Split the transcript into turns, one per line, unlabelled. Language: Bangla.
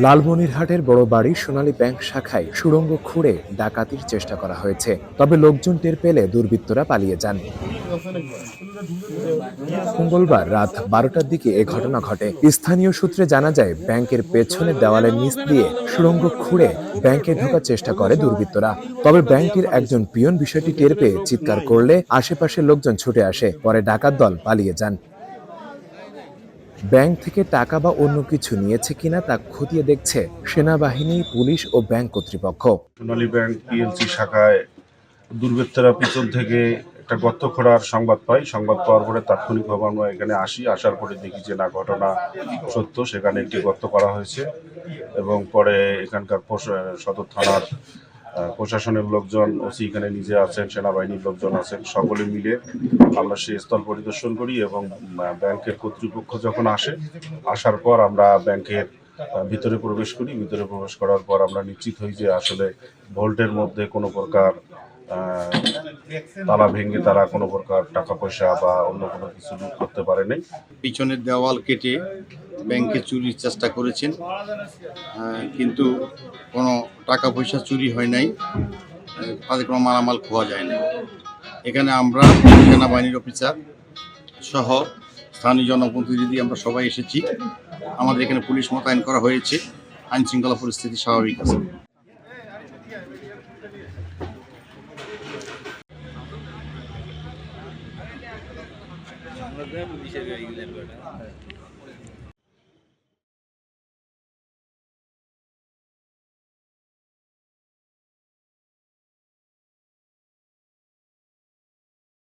লালমনিরহাটের বড় বাড়ি সোনালী ব্যাংক শাখায় সুড়ঙ্গ খুঁড়ে ডাকাতির চেষ্টা করা হয়েছে। তবে লোকজন টের পেলে দুর্বৃত্তরা পালিয়ে যান। মঙ্গলবার রাত বারোটার দিকে এ ঘটনা ঘটে। স্থানীয় সূত্রে জানা যায়, ব্যাংকের পেছনে দেওয়ালের নিচ দিয়ে সুড়ঙ্গ খুঁড়ে ব্যাংকে ঢোকার চেষ্টা করে দুর্বৃত্তরা। তবে ব্যাংকের একজন পিয়ন বিষয়টি টের পেয়ে চিৎকার করলে আশেপাশের লোকজন ছুটে আসে, পরে ডাকাত দল পালিয়ে যান। ব্যাংক থেকে টাকা বা অন্য কিছু নিয়েছে কিনা তা খতিয়ে দেখছে সেনাবাহিনী, পুলিশ ও ব্যাংক কর্তৃপক্ষ।
সোনালী ব্যাংক পিএলসি শাখায় দুর্বৃত্তরা পিছন থেকে একটা গর্ত খোঁড়ার সংবাদ পাই। সংবাদ পাওয়ার পরে তাৎক্ষণিকভাবে আমরা এখানে আসি। আসার পরে দেখি যে না, ঘটনা সত্য। সেখানে একটি গর্ত করা হয়েছে এবং পরে এখানকার সদর থানার প্রশাসনের লোকজন ওসি এখানে নিজে আছেন, সেনাবাহিনীর লোকজন আছেন, সকলে মিলে আমরা সেই স্থল পরিদর্শন করি এবং ব্যাংকের কর্তৃপক্ষ যখন আসে, আসার পর আমরা ব্যাংকের ভিতরে প্রবেশ করি। ভিতরে প্রবেশ করার পর আমরা নিশ্চিত হই যে আসলে ভোল্টের মধ্যে কোনো প্রকার তালা ভেঙে তারা কোনো প্রকার টাকা পয়সা বা অন্য কোনো কিছু করতে পারে নাই
পিছনের দেওয়াল কেটে ব্যাংকে চুরির চেষ্টা করেছেন। কিন্তু কোনো টাকা পয়সা চুরি হয় নাই। তাদের কোনো মালামাল খোয়া যায় না এখানে আমরা সেনাবাহিনীর অফিসার সহ স্থানীয় জনপ্রতিনিধি আমরা সবাই এসেছি। আমাদের এখানে পুলিশ মোতায়েন করা হয়েছে। আইন শৃঙ্খলা পরিস্থিতি স্বাভাবিক আছে।
আমরা